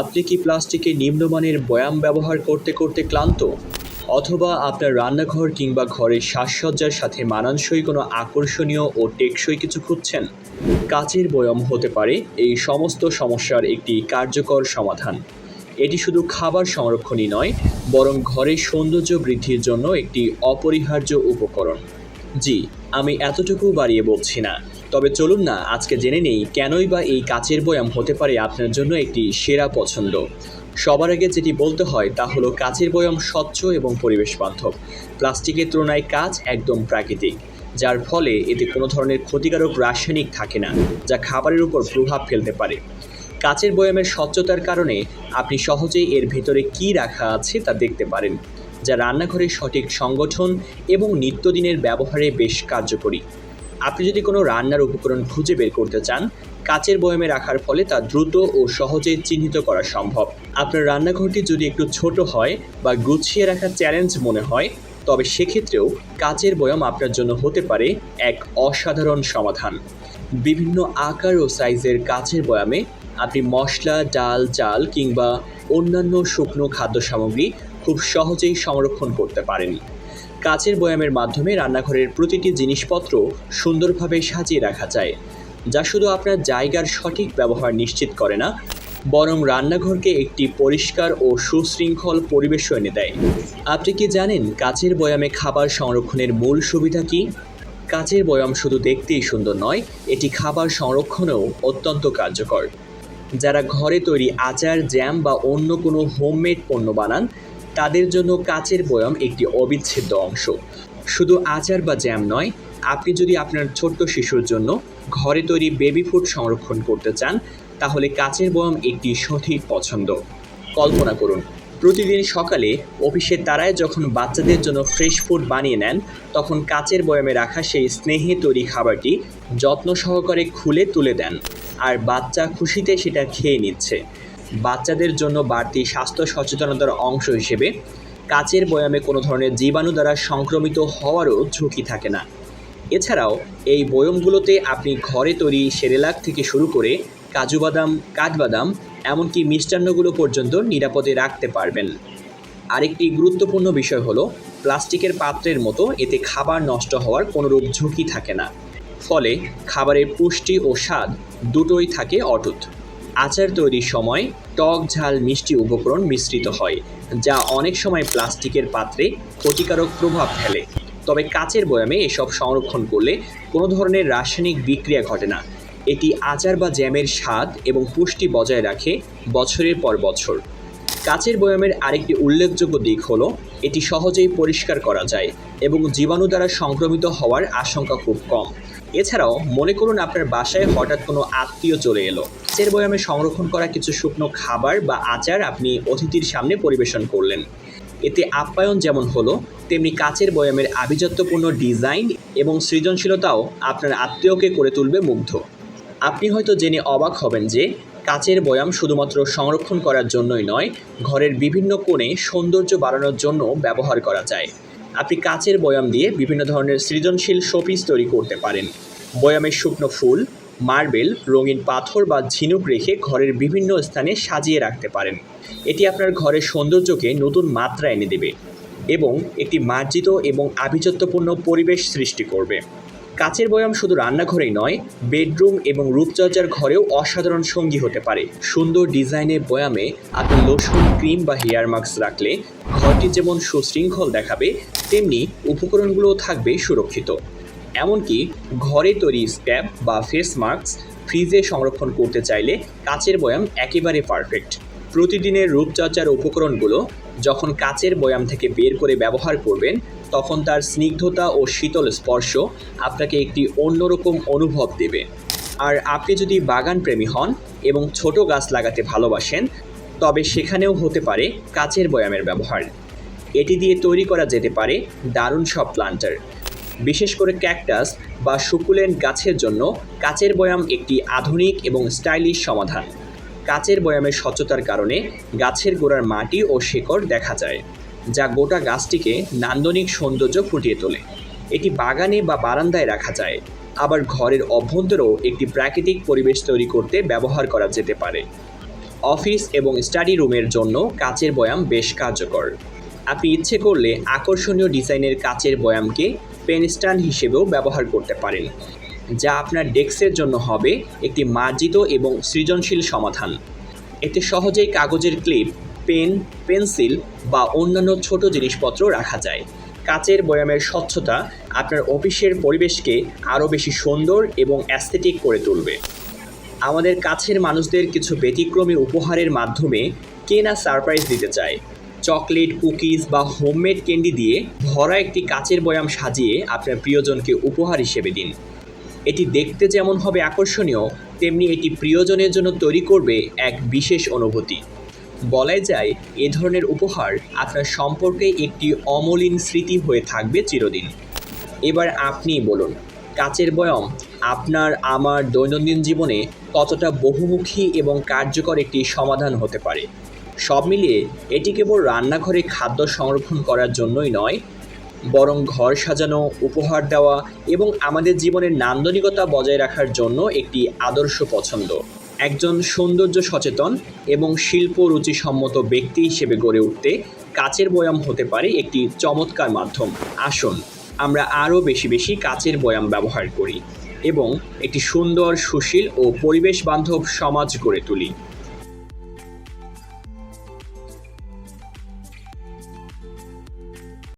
আপনি কি প্লাস্টিকে নিম্নমানের বয়াম ব্যবহার করতে করতে ক্লান্ত? অথবা আপনার রান্নাঘর কিংবা ঘরের সাজসজ্জার সাথে মানানসই কোনো আকর্ষণীয় ও টেকসই কিছু খুঁজছেন? কাচের বয়াম হতে পারে, এই সমস্ত সমস্যার একটি কার্যকর সমাধান। এটি শুধু খাবার সংরক্ষণই নয়, বরং ঘরের সৌন্দর্য বৃদ্ধির জন্য একটি অপরিহার্য উপকরণ। জি, আমি এতটুকু বাড়িয়ে বলছি না। তবে চলুন না, আজকে জেনে নেই কেনই বা এই কাচের বয়াম হতে পারে আপনার জন্য একটি সেরা পছন্দ। সবার আগে যেটি বলতে হয় তা হলো কাচের বয়াম স্বচ্ছ এবং পরিবেশ বান্ধব প্লাস্টিকের তুলনায় কাচ একদম প্রাকৃতিক, যার ফলে এতে কোনো ধরনের ক্ষতিকারক রাসায়নিক থাকে না, যা খাবারের উপর প্রভাব ফেলতে পারে। কাচের বয়ামের স্বচ্ছতার কারণে আপনি সহজেই এর ভেতরে কী রাখা আছে তা দেখতে পারেন, যা রান্নাঘরের সঠিক সংগঠন এবং নিত্যদিনের ব্যবহারে বেশ কার্যকরী। আপনি যদি কোনো রান্নার উপকরণ খুঁজে বের করতে চান, কাচের বয়ামে রাখার ফলে তা দ্রুত ও সহজে চিহ্নিত করা সম্ভব। আপনার রান্নাঘরটি যদি একটু ছোট হয় বা গুছিয়ে রাখার চ্যালেঞ্জ মনে হয়, তবে সেক্ষেত্রেও কাচের বয়াম আপনার জন্য হতে পারে এক অসাধারণ সমাধান। বিভিন্ন আকার ও সাইজের কাচের বয়ামে আপনি মশলা, ডাল, চাল কিংবা অন্যান্য শুকনো খাদ্য সামগ্রী খুব সহজেই সংরক্ষণ করতে পারেন। কাচের বয়ামের মাধ্যমে রান্নাঘরের প্রতিটি জিনিসপত্র সুন্দরভাবে সাজিয়ে রাখা যায়, যা শুধু আপনার জায়গার সঠিক ব্যবহার নিশ্চিত করে না, বরং রান্নাঘরকে একটি পরিষ্কার ও সুশৃঙ্খল পরিবেশ এনে দেয়। আপনি কি জানেন কাচের বয়ামে খাবার সংরক্ষণের মূল সুবিধা কী? কাচের বয়াম শুধু দেখতেই সুন্দর নয়, এটি খাবার সংরক্ষণেও অত্যন্ত কার্যকর। যারা ঘরে তৈরি আচার, জ্যাম বা অন্য কোনো হোমমেড পণ্য বানান তাদের জন্য কাচের বয়াম একটি অবিচ্ছেদ্য অংশ। শুধু আচার বা জ্যাম নয়, আপনি যদি আপনার ছোট্ট শিশুর জন্য ঘরে তৈরি বেবি ফুড সংরক্ষণ করতে চান, তাহলে কাচের বয়াম একটি সঠিক পছন্দ। কল্পনা করুন, প্রতিদিন সকালে অফিসের তারায় যখন বাচ্চাদের জন্য ফ্রেশ ফুড বানিয়ে নেন, তখন কাচের বয়ামে রাখা সেই স্নেহে তৈরি খাবারটি যত্ন সহকারে খুলে তুলে দেন, আর বাচ্চা খুশিতে সেটা খেয়ে নিচ্ছে। বাচ্চাদের জন্য বাড়তি স্বাস্থ্য সচেতনতার অংশ হিসেবে কাচের বয়ামে কোনো ধরনের জীবাণু দ্বারা সংক্রমিত হওয়ারও ঝুঁকি থাকে না। এছাড়াও, এই বয়মগুলোতে আপনি ঘরে তৈরি সেরেলাক থেকে শুরু করে কাজু বাদাম, কাঠবাদাম, এমনকি মিষ্টান্নগুলো পর্যন্ত নিরাপদে রাখতে পারবেন। আরেকটি গুরুত্বপূর্ণ বিষয় হলো, প্লাস্টিকের পাত্রের মতো এতে খাবার নষ্ট হওয়ার কোনোরূপ ঝুঁকি থাকে না। ফলে খাবারের পুষ্টি ও স্বাদ দুটোই থাকে অটুট। আচার তৈরির সময় টক ঝাল মিষ্টি উপকরণ মিশ্রিত হয়, যা অনেক সময় প্লাস্টিকের পাত্রে ক্ষতিকারক প্রভাব ফেলে। তবে কাচের বয়ামে এসব সংরক্ষণ করলে কোনো ধরনের রাসায়নিক বিক্রিয়া ঘটে না। এটি আচার বা জ্যামের স্বাদ এবং পুষ্টি বজায় রাখে বছরের পর বছর। কাচের বয়ামের আরেকটি উল্লেখযোগ্য দিক হল, এটি সহজেই পরিষ্কার করা যায় এবং জীবাণু দ্বারা সংক্রমিত হওয়ার আশঙ্কা খুব কম। এছাড়াও, মনে করুন আপনার বাসায় হঠাৎ কোনো আত্মীয় চলে এলো। কাচের বয়ামে সংরক্ষণ করা কিছু শুকনো খাবার বা আচার আপনি অতিথির সামনে পরিবেশন করলেন। এতে আপ্যায়ন যেমন হলো, তেমনি কাচের বয়ামের আভিজাত্যপূর্ণ ডিজাইন এবং সৃজনশীলতাও আপনার আত্মীয়কে করে তুলবে মুগ্ধ। আপনি হয়তো জেনে অবাক হবেন যে, কাচের বয়াম শুধুমাত্র সংরক্ষণ করার জন্যই নয়, ঘরের বিভিন্ন কোণে সৌন্দর্য বাড়ানোর জন্য ব্যবহার করা যায়। আপনি কাচের বয়াম দিয়ে বিভিন্ন ধরনের সৃজনশীল শোপিস তৈরি করতে পারেন। বয়ামের শুকনো ফুল মার্বেল রঙিন পাথর বা ঝিনুক রেখে ঘরের বিভিন্ন স্থানে সাজিয়ে রাখতে পারেন। এটি আপনার ঘরের সৌন্দর্যকে নতুন মাত্রা এনে দেবে এবং একটি মার্জিত এবং আভিজাত্যপূর্ণ পরিবেশ সৃষ্টি করবে। কাচের বয়াম শুধু রান্নাঘরেই নয়, বেডরুম এবং রূপচর্চার ঘরেও অসাধারণ সঙ্গী হতে পারে। সুন্দর ডিজাইনের বয়ামে আপনি লোশন, ক্রিম বা হেয়ার মাস্ক রাখলে ঘরটি যেমন সুশৃঙ্খল দেখাবে, তেমনি উপকরণগুলোও থাকবে সুরক্ষিত। এমনকি ঘরে তৈরি স্ট্যাপ বা ফেস মাস্ক ফ্রিজে সংরক্ষণ করতে চাইলে কাচের বয়াম একেবারে পারফেক্ট প্রতিদিনের রূপচর্চার উপকরণগুলো যখন কাচের বয়াম থেকে বের করে ব্যবহার করবেন, তখন তার স্নিগ্ধতা ও শীতল স্পর্শ আপনাকে একটি অন্যরকম অনুভব দেবে। আর আপনি যদি বাগান প্রেমী হন এবং ছোট গাছ লাগাতে ভালোবাসেন, তবে সেখানেও হতে পারে কাচের বয়ামের ব্যবহার। এটি দিয়ে তৈরি করা যেতে পারে দারুণ সব প্লান্টার। বিশেষ করে ক্যাকটাস বা সুকুলেন্ট গাছের জন্য কাচের বয়াম একটি আধুনিক এবং স্টাইলিশ সমাধান। কাচের বয়ামের স্বচ্ছতার কারণে গাছের গোড়ার মাটি ও শেকড় দেখা যায়, যা গোটা গাছটিকে নান্দনিক সৌন্দর্য ফুটিয়ে তোলে। এটি বাগানে বা বারান্দায় রাখা যায়, আবার ঘরের অভ্যন্তরেও একটি প্রাকৃতিক পরিবেশ তৈরি করতে ব্যবহার করা যেতে পারে। অফিস এবং স্টাডি রুমের জন্য কাচের বয়াম বেশ কার্যকর। আপনি ইচ্ছে করলে আকর্ষণীয় ডিজাইনের কাচের বয়ামকে পেন স্ট্যান্ড হিসেবেও ব্যবহার করতে পারেন, যা আপনার ডেস্কের জন্য হবে একটি মার্জিত এবং সৃজনশীল সমাধান। এতে সহজেই কাগজের ক্লিপ, পেন, পেন্সিল বা অন্যান্য ছোট জিনিসপত্র রাখা যায়। কাচের বয়ামের স্বচ্ছতা আপনার অফিসের পরিবেশকে আরও বেশি সুন্দর এবং অ্যাস্থেটিক করে তুলবে। আমাদের কাছের মানুষদের কিছু ব্যতিক্রমী উপহারের মাধ্যমে কেনা সারপ্রাইজ দিতে চায়। চকলেট, কুকিজ বা হোমমেড ক্যান্ডি দিয়ে ভরা একটি কাচের বয়াম সাজিয়ে আপনার প্রিয়জনকে উপহার হিসেবে দিন। এটি দেখতে যেমন হবে আকর্ষণীয়, তেমনি এটি প্রিয়জনের জন্য তৈরি করবে এক বিশেষ অনুভূতি। বলাই যায়, এ ধরনের উপহার আপনার সম্পর্কে একটি অমলিন স্মৃতি হয়ে থাকবে চিরদিন। এবার আপনিই বলুন, কাচের বয়ম আপনার, আমার দৈনন্দিন জীবনে কতটা বহুমুখী এবং কার্যকর একটি সমাধান হতে পারে? সব মিলিয়ে এটি কেবল রান্নাঘরে খাদ্য সংরক্ষণ করার জন্যই নয়, বরং ঘর সাজানো, উপহার দেওয়া এবং আমাদের জীবনের নান্দনিকতা বজায় রাখার জন্য একটি আদর্শ পছন্দ। একজন সৌন্দর্য সচেতন এবং শিল্প রুচিসম্মত ব্যক্তি হিসেবে গড়ে উঠতে কাচের বয়াম হতে পারে একটি চমৎকার মাধ্যম। আসুন, আমরা আরও বেশি বেশি কাচের বয়াম ব্যবহার করি এবং একটি সুন্দর, সুশীল ও পরিবেশ বান্ধব সমাজ গড়ে তুলি।